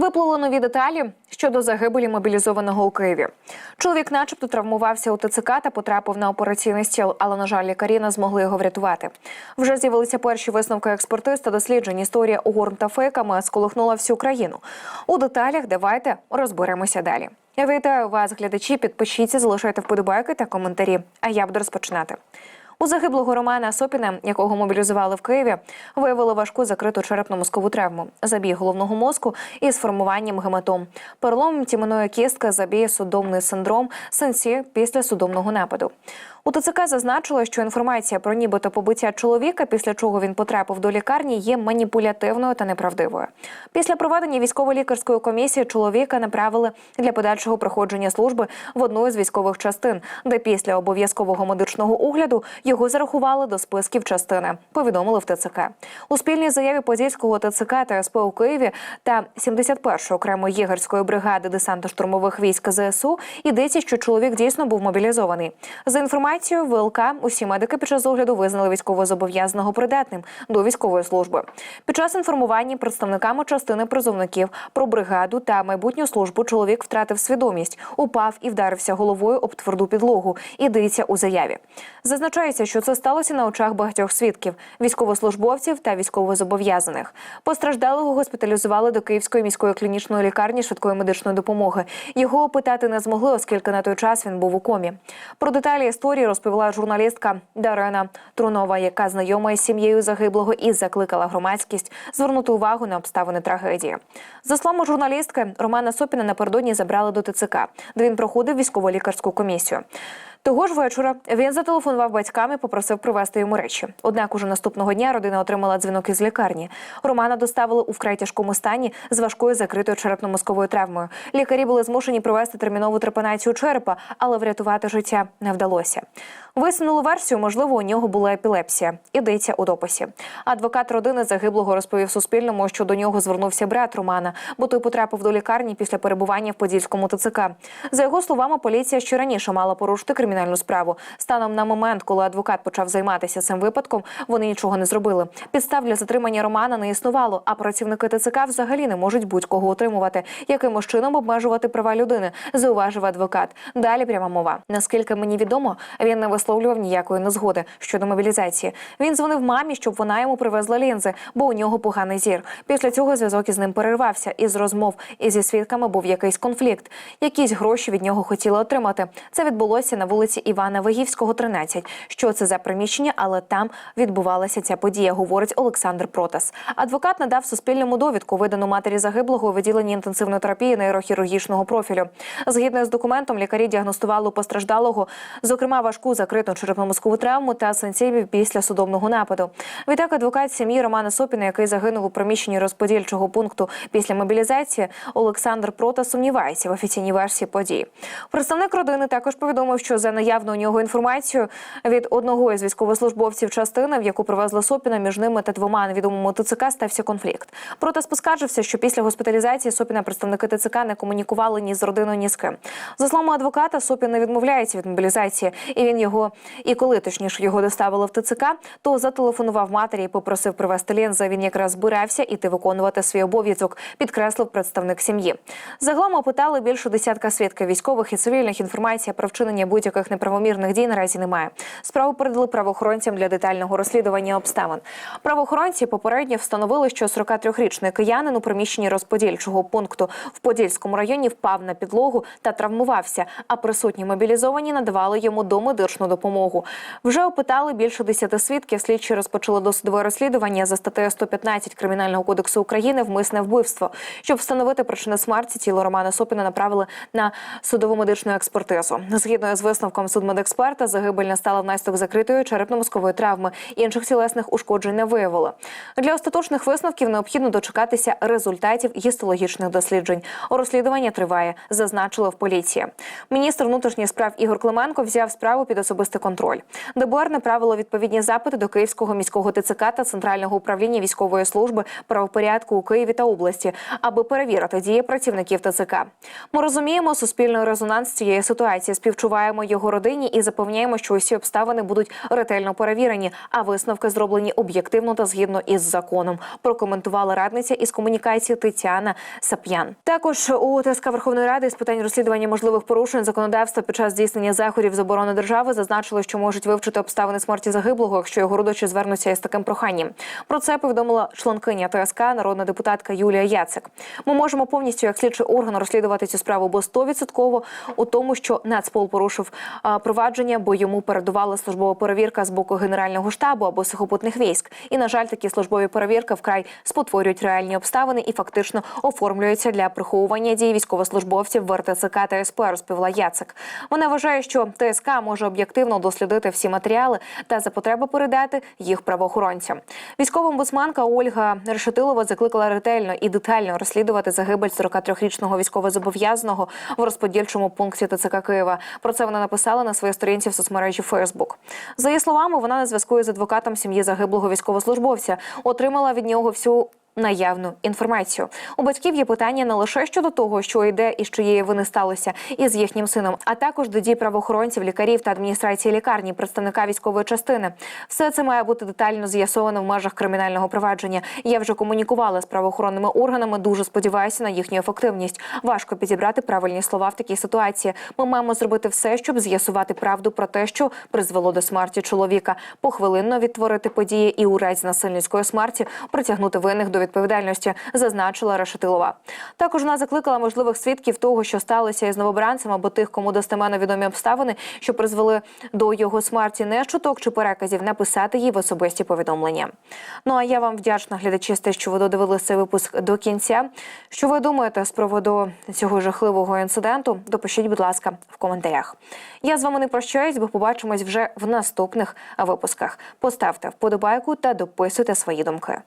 Виплили нові деталі щодо загибелі мобілізованого у Києві. Чоловік, начебто, травмувався у ТЦК та потрапив на операційний стіл, але на жаль, лікарі не змогли його врятувати. Вже з'явилися перші висновки експертиз та досліджень. Історія угорнута фейками сколихнула всю країну. У деталях давайте розберемося далі. Я вітаю вас, глядачі. Підпишіться, залишайте вподобайки та коментарі. А я буду розпочинати. У загиблого Романа Сопіна, якого мобілізували в Києві, виявили важку закриту черепно-мозкову травму, забій головного мозку із формуванням гематом, перелом тіменої кістки, забій судомний синдром, сенсі після судомного нападу. У ТЦК зазначили, що інформація про нібито побиття чоловіка, після чого він потрапив до лікарні, є маніпулятивною та неправдивою. Після проведення військово-лікарської комісії чоловіка направили для подальшого проходження служби в одну з військових частин, де після обов'язкового медичного огляду його зарахували до списків частини. Повідомили в ТЦК. У спільній заяві Подільського ТЦК та СП у Києві та 71-ї окремої єгерської бригади десантно-штурмових військ ЗСУ йдеться, що чоловік дійсно був мобілізований. За інформацією ВЛК, усі медики під час огляду визнали військовозобов'язаного придатним до військової служби. Під час інформування представниками частини призовників про бригаду та майбутню службу чоловік втратив свідомість, упав і вдарився головою об тверду підлогу. Ідеться у заяві. Зазначається, що це сталося на очах багатьох свідків, військовослужбовців та військовозобов'язаних. Постраждалого госпіталізували до Київської міської клінічної лікарні швидкої медичної допомоги. Його опитати не змогли, оскільки на той час він був у комі. Про деталі історії розповіла журналістка Дарина Трунова, яка знайома із сім'єю загиблого і закликала громадськість звернути увагу на обставини трагедії. За словами журналістки, Романа Сопіна напередодні забрали до ТЦК, де він проходив військово-лікарську комісію. Того ж вечора він зателефонував батькам і попросив привезти йому речі. Однак уже наступного дня родина отримала дзвінок із лікарні. Романа доставили у вкрай тяжкому стані з важкою закритою черепно-мозковою травмою. Лікарі були змушені провести термінову трепанацію черепа, але врятувати життя не вдалося. Висунули версію, можливо, у нього була епілепсія. Ідеться у дописі. Адвокат родини загиблого розповів Суспільному, що до нього звернувся брат Романа, бо той потрапив до лікарні після перебування в Подільському ТЦК. За його словами, поліція ще раніше мала порушити кримінальну справу. Станом на момент, коли адвокат почав займатися цим випадком, вони нічого не зробили. Підстав для затримання Романа не існувало, а працівники ТЦК взагалі не можуть будь-кого утримувати, якимось чином обмежувати права людини. Зауважив адвокат. Далі пряма мова. Наскільки мені відомо, він не висловлював ніякої незгоди щодо мобілізації. Він дзвонив мамі, щоб вона йому привезла лінзи, бо у нього поганий зір. Після цього зв'язок із ним перервався. Із розмов і зі свідками був якийсь конфлікт. Якісь гроші від нього хотіли отримати. Це відбулося на вулиці Івана Вигівського, 13. Що це за приміщення, але там відбувалася ця подія, говорить Олександр Протас. Адвокат надав Суспільному довідку, видану матері загиблого у відділенні інтенсивної терапії нейрохірургічного профілю. Згідно з документом, лікарі діагностували постраждалого, зокрема важку закриту черепно-мозкову травму та сенсіві після судовного нападу. Відтак, адвокат сім'ї Романа Сопіна, який загинув у приміщенні розподільчого пункту після мобілізації, Олександр Прота сумнівається в офіційній версії подій. Представник родини також повідомив, що за наявну у нього інформацію від одного із військовослужбовців частини, в яку привезли Сопіна, між ними та двома невідомими ТЦК стався конфлікт. Протас поскаржився, що після госпіталізації Сопіна представники ТЦК не комунікували ні з родиною, ні з ким. За словами адвоката, Сопін не відмовляється від мобілізації, і він його і коли точніше його доставили в ТЦК, то зателефонував матері і попросив привезти лінзи. Він якраз збирався іти виконувати свій обов'язок, підкреслив представник сім'ї. Загалом опитали більше десятка свідків військових і цивільних. Інформація про вчинення будь-яких неправомірних дій наразі немає. Справу передали правоохоронцям для детального розслідування обставин. Правоохоронці попередньо встановили, що 43-річний киянин у приміщенні розподільчого пункту в Подільському районі впав на підлогу та травмувався. А присутні мобілізовані надавали йому домедичну допомогу. Вже опитали більше десяти свідків. Слідчі розпочали досудове розслідування за статтею 115 кримінального кодексу України вмисне вбивство. Щоб встановити причини смерті, тіло Романа Сопіна направили на судову медичну експертизу. Згідно з висновком судмедексперта, загибель настала внаслідок закритої черепно-мозкової травми. Інших тілесних ушкоджень не виявили. Для остаточних висновків необхідно дочекатися результатів гістологічних досліджень. Розслідування триває, зазначили в поліції. Міністр внутрішніх справ Ігор Клименко взяв справу під особистий контроль. ДБР направило відповідні запити до Київського міського ТЦК та Центрального управління військової служби правопорядку у Києві та області, аби перевірити дії працівників ТЦК. Ми розуміємо суспільний резонанс цієї ситуації. Співчуваємо його його родині і запевняємо, що усі обставини будуть ретельно перевірені, а висновки зроблені об'єктивно та згідно із законом. Прокоментувала радниця із комунікації Тетяна Сап'ян. Також у ТСК Верховної Ради з питань розслідування можливих порушень законодавства під час здійснення заходів з оборони держави зазначили, що можуть вивчити обставини смерті загиблого, якщо його родичі звернуться із таким проханням. Про це повідомила членкиня ТСК, народна депутатка Юлія Яцик. Ми можемо повністю як слідчий орган розслідувати цю справу, бо стовідсотково у тому, що Нацпол порушив провадження, бо йому передувала службова перевірка з боку генерального штабу або сухопутних військ. І на жаль, такі службові перевірки вкрай спотворюють реальні обставини і фактично оформлюються для приховування дій військовослужбовців в РТЦК та СП, розповіла Яцик. Вона вважає, що ТСК може об'єктивно дослідити всі матеріали та за потреби передати їх правоохоронцям. Військова омбудсманка Ольга Решетилова закликала ретельно і детально розслідувати загибель 43-річного військовозобов'язаного в розподільчому пункті ТЦК Києва. Про це вона написала на своїй сторінці в соцмережі Фейсбук. За її словами, вона на зв'язку із адвокатом сім'ї загиблого військовослужбовця отримала від нього всю. Наявну інформацію у батьків є питання не лише щодо того, що йде і з чиєї вини сталося із їхнім сином, а також до дій правоохоронців, лікарів та адміністрації лікарні, представника військової частини. Все це має бути детально з'ясовано в межах кримінального провадження. Я вже комунікувала з правоохоронними органами. Дуже сподіваюся на їхню ефективність. Важко підібрати правильні слова в такій ситуації. Ми маємо зробити все, щоб з'ясувати правду про те, що призвело до смерті чоловіка, похвилинно відтворити події і у разі насильницької смерті притягнути винних до відповідальності, зазначила Решетилова. Також вона закликала можливих свідків того, що сталося із новобранцем або тих, кому достеменно відомі обставини, що призвели до його смерті, не чуток чи переказів, написати їй в особисті повідомлення. Ну а я вам вдячна глядачі, за те, що ви додивилися цей випуск до кінця. Що ви думаєте з приводу цього жахливого інциденту? Допишіть, будь ласка, в коментарях. Я з вами не прощаюсь, бо побачимось вже в наступних випусках. Поставте вподобайку та дописуйте свої думки.